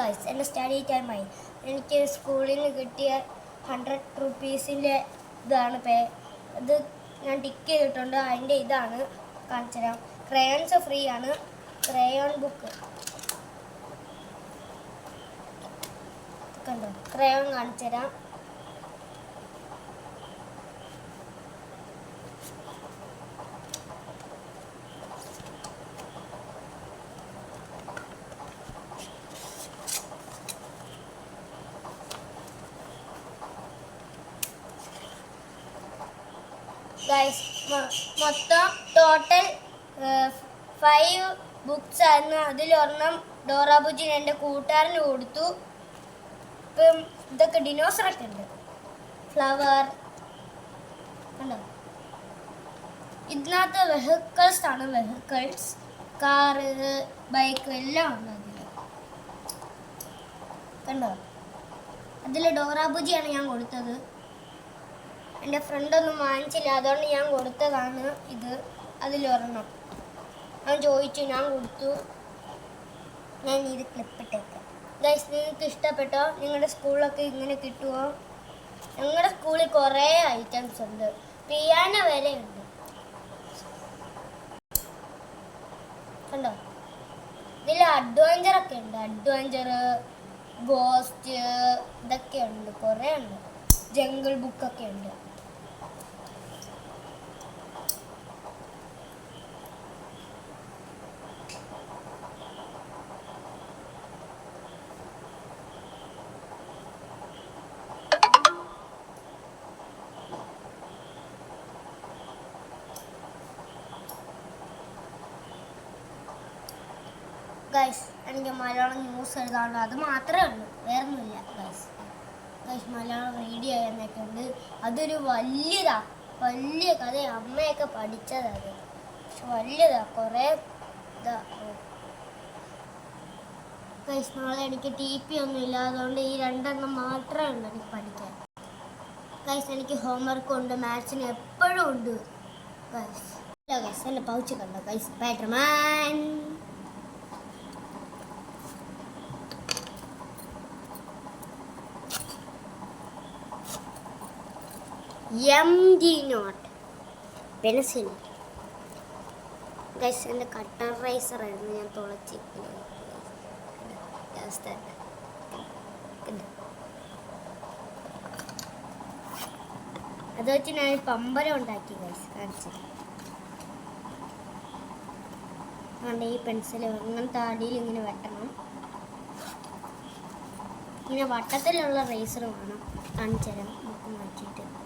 Guys എന്റെ study ടൈമായി എനിക്ക് സ്കൂളിൽ നിന്ന് കിട്ടിയ ഹൺഡ്രഡ് റുപ്പീസിന്റെ ഇതാണ് പേ ഇത് ഞാൻ ടിക്ക് ചെയ്തിട്ടുണ്ട്. അതിന്റെ ഇതാണ് കാണിച്ചു തരാം ക്രയോൺസ് ഫ്രീ ആണ് ക്രയോൺ ബുക്ക് കണ്ടോ? ക്രയോൺ കാണിച്ചു തരാം ഗൈസ് മൊത്തം ടോട്ടൽ ഫൈവ് ബുക്സ് ആയിരുന്നു. അതിലൊരെണ്ണം ഡോറാബുജിന് എന്റെ കൂട്ടുകാരന് കൊടുത്തു. ഇപ്പം ഇതൊക്കെ ഡിനോസറൊക്കെ ഉണ്ട്. ഫ്ലവർ കണ്ടോ? ഇതിനകത്ത് വെഹിക്കിൾസ് ആണ് വെഹിക്കിൾസ് കാറ് ബൈക്ക് എല്ലാം ഉണ്ട് അതിൽ കണ്ടോ? അതിൽ ഡോറാബുജിയാണ് ഞാൻ കൊടുത്തത്. എന്റെ ഫ്രണ്ടൊന്നും വാങ്ങിച്ചില്ല. അതുകൊണ്ട് ഞാൻ കൊടുത്തതാണ് ഇത്. അതിലൊരെണ്ണം. ഞാൻ ചോദിച്ചു ഞാൻ കൊടുത്തു. ഞാൻ ഇത് ക്ലിപ്പിട്ടേക്കാം ഗൈസ് നിങ്ങൾക്ക് ഇഷ്ടപ്പെട്ടോ? നിങ്ങളുടെ സ്കൂളിലൊക്കെ ഇങ്ങനെ കിട്ടുമോ ഞങ്ങളുടെ സ്കൂളിൽ കുറേ ഐറ്റംസ് ഉണ്ട്. പിയാന വരെ ഉണ്ട്. കണ്ടോ? ഇതിൽ അഡ്വഞ്ചറൊക്കെ ഉണ്ട്. അഡ്വഞ്ചർ ഗോസ്റ്റ് ഇതൊക്കെ ഉണ്ട്. കുറേ ഉണ്ട്. ജംഗിൾ ബുക്കൊക്കെ ഉണ്ട്. ഗൈസ് എനിക്ക് മലയാളം ന്യൂസ് എഴുതാനുണ്ട് അത് മാത്രമേ ഉള്ളൂ. വേറെ ഒന്നുമില്ല ഗൈസ് ഗൈസ് മലയാളം റീഡ് ചെയ്യാനൊക്കെ ഉണ്ട് അതൊരു വലിയതാ. വലിയ കഥ അമ്മയൊക്കെ പഠിച്ചതത് പക്ഷെ വലിയതാ. കുറേ ഇതാ. ഗൈസ് നാളെ എനിക്ക് ടി പി ഒന്നും ഇല്ല അതുകൊണ്ട് ഈ രണ്ടെണ്ണം മാത്രമേ ഉള്ളൂ എനിക്ക് പഠിക്കാൻ. ഗൈസ് എനിക്ക് ഹോംവർക്ക് ഉണ്ട്. മാത്സിന് എപ്പോഴും ഉണ്ട്. ഗൈസ് ഗൈസ് എന്റെ പൗച്ച് കണ്ടോ? Guys ബാറ്റർമാൻ M D note pencil guys എന്റെ കട്ടർ റൈസർ ആയിരുന്നു. ഞാൻ തുളച്ച് അത് വെച്ച് ഞാൻ പമ്പരം ഉണ്ടാക്കി ഗൈസ് കാണിച്ചത് അതുകൊണ്ട് ഈ പെൻസിൽ അങ്ങനത്തെ അടിയിൽ ഇങ്ങനെ വെട്ടണം. ഇങ്ങനെ വട്ടത്തിലുള്ള റേസർ വേണം. കാണിച്ചു തരാം. ബുക്ക് മാറ്റിയിട്ട്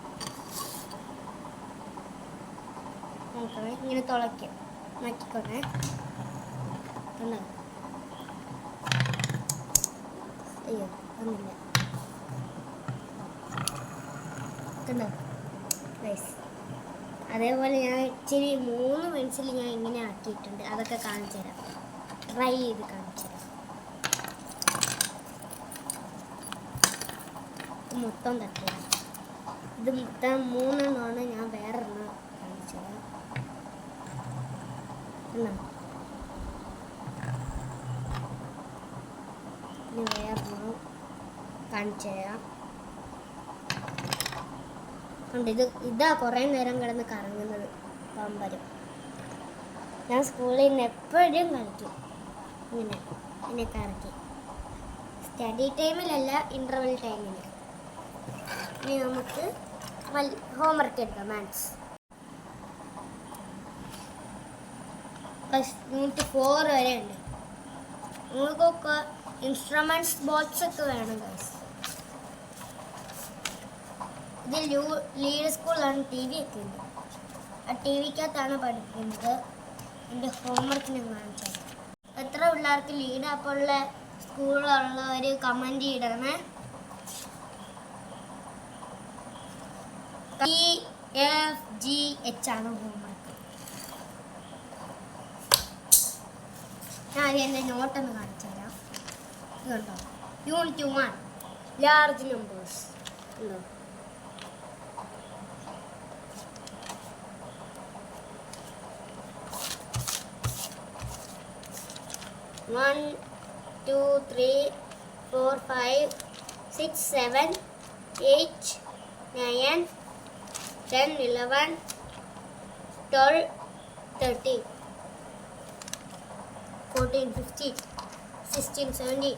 നോക്കണേ ഇങ്ങനെ തുളയ്ക്കും. മാറ്റിക്കോണേ കണ്ടോ അയ്യോ നൈസ് അതേപോലെ ഞാൻ ഇച്ചിരി മൂന്ന് പെൻസിൽ ഞാൻ ഇങ്ങനെ ആക്കിയിട്ടുണ്ട്. അതൊക്കെ കാണിച്ചു തരാം. ട്രൈ ചെയ്ത് കാണിച്ചു തരാം. മൊത്തം തട്ടുക. ഇത് മൊത്തം മൂന്നെണ്ണമാണ്. ഞാൻ വേറൊരെണ്ണം കാണിച്ചു എന്നാ ഇനി തരാം. കണ്ട് ഇത് ഇതാ കുറേ നേരം കിടന്ന് കറങ്ങുന്നത് പമ്പരം. ഞാൻ സ്കൂളിൽ നിന്ന് എപ്പോഴും കളിക്കും. ഇങ്ങനെ എന്നെ കറക്കി. സ്റ്റഡി ടൈമിലല്ല ഇന്റർവെൽ ടൈമിൽ ഇനി നമുക്ക് ഹോംവർക്ക് എടുക്കാം മാത്സ് യൂണിറ്റ് ഫോർ വരെ ഉണ്ട്. നിങ്ങൾക്കൊക്കെ ഇൻസ്ട്രുമെന്റ്സ് ബോക്സ് ഒക്കെ വേണം ഗൈസ് ഇത് ലൂ ലീഡ് സ്കൂളിലാണ് ടി വി ഒക്കെ ഉണ്ട്. ആ ടി വിക്കകത്താണ് പഠിക്കുന്നത്. എന്റെ ഹോംവർക്ക് ഞാൻ കാണിച്ചത് എത്ര പിള്ളേർക്ക് ലീഡ് ആപ്പുള്ള സ്കൂളുള്ളവർ കമന്റ് ചെയ്യണേ ഇ എഫ് ജി എച്ച് ആണ് ഹോംവർക്ക് ഞാൻ എന്റെ നോട്ടൊന്ന് കാണിച്ചു തരാം. ഇത് കണ്ടോ? യൂണിറ്റ് വൺ ലാർജ് നമ്പേഴ്സ് ഉണ്ടോ one, two, fourteen, fifteen, sixteen, seventeen,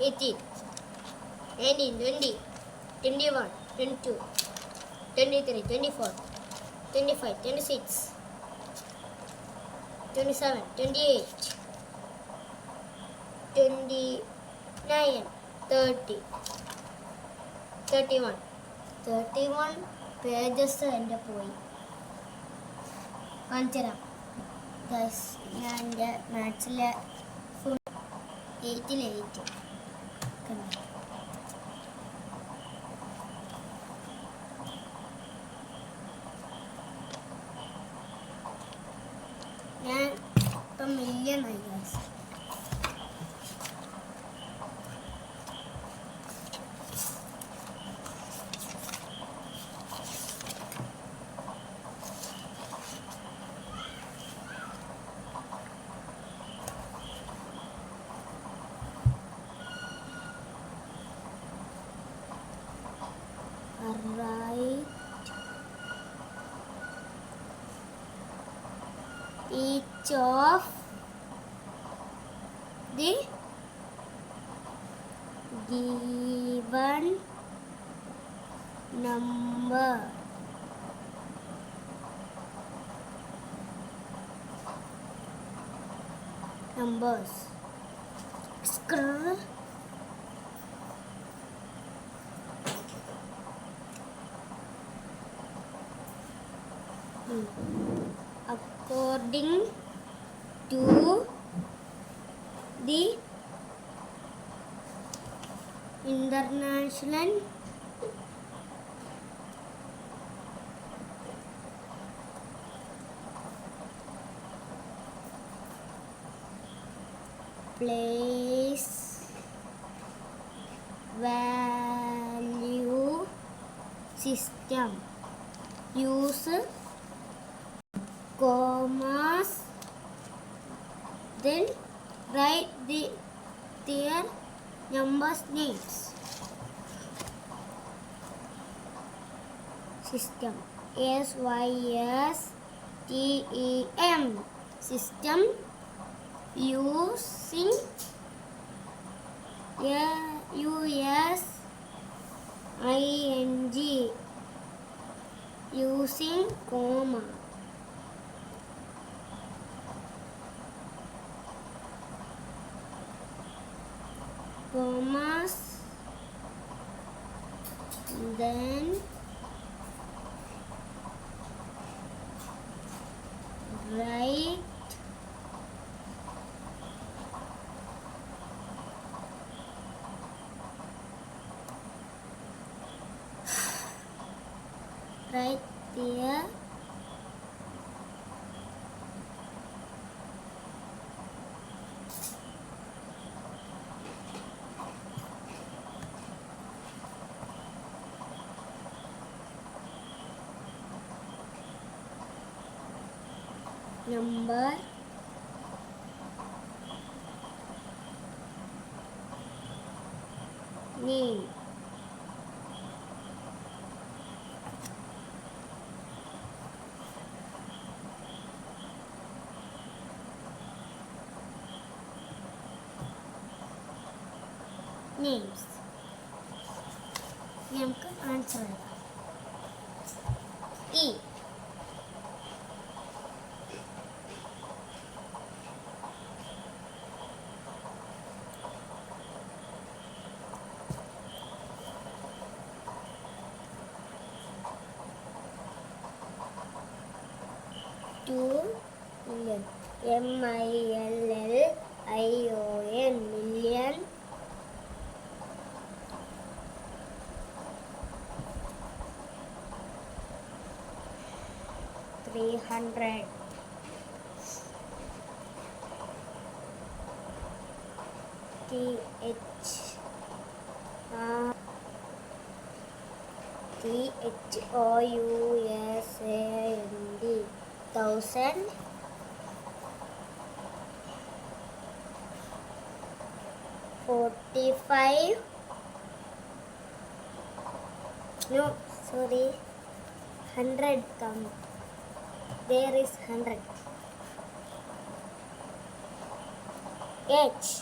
eighteen, nineteen, twenty, twenty-one, twenty-two, twenty-three, twenty-four, twenty-five, twenty-six, twenty-seven, twenty-eight. 29 30 31 31 pages എന്റെ പോയി കാണിച്ചു തരാം ഞാൻ എന്റെ മാത്സിലെ full എയ്റ്റിൽ eight numbers Skrrr. Hmm. according to the international place value system. Use commas then write the their numbers names. System. S y s t e m. System using a using using comma commas then? Right. number name names ഇനി നമുക്ക് answer എഴുതാം E Two million M I L L I O N million three hundred T H T H O U S A N D thousand forty-five. No, sorry, hundred come. There is hundred. H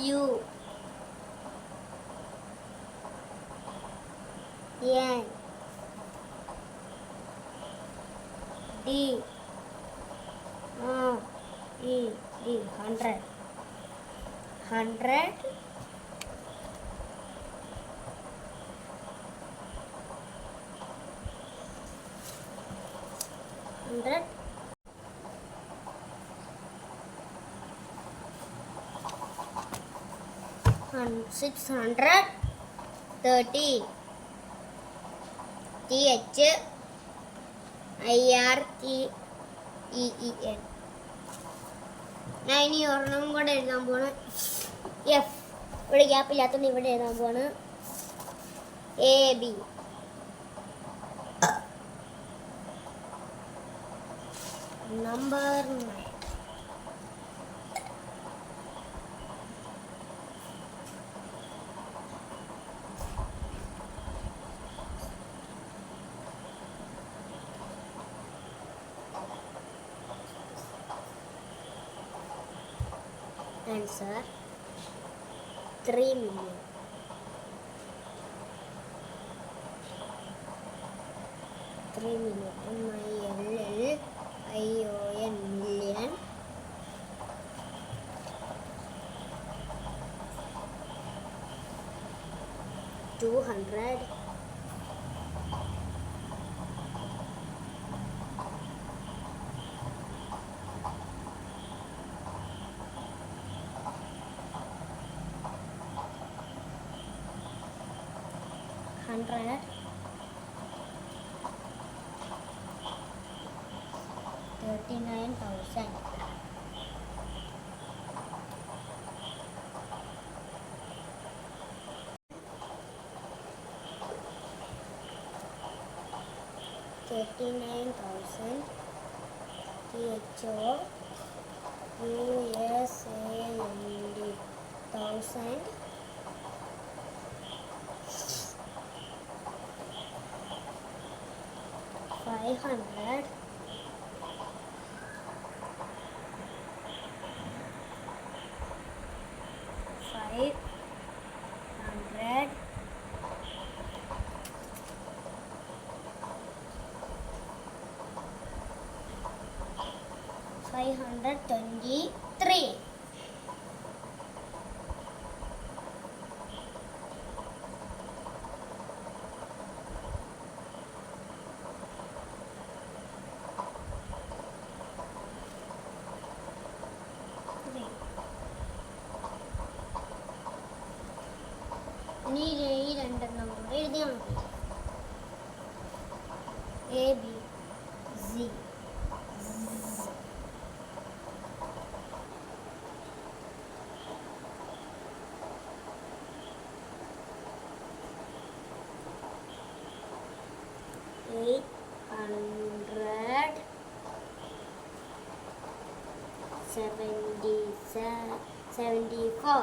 U N D. E D hundred hundred hundred six hundred thirty T H thirty T T E E N. ഞാൻ ഇനി ഒരെണ്ണം കൂടെ എഴുതാൻ പോണ്. F ഇവിടെ gap ഇല്ലാത്തതുകൊണ്ട് ഇവിടെ എഴുതാൻ പോണ്. A B number nine besar. Trimnya trimnya mayan ayo yang milian two hundred பண்ணுறேன் thirty nine thousand thirty nine thousand H O U S A N D thousand Five hundred. Five hundred. Five hundred twenty-three. ഇനി ഈ രണ്ടെണ്ണം എഴുതിയാൽ മതി A B C hundred seventy seventy four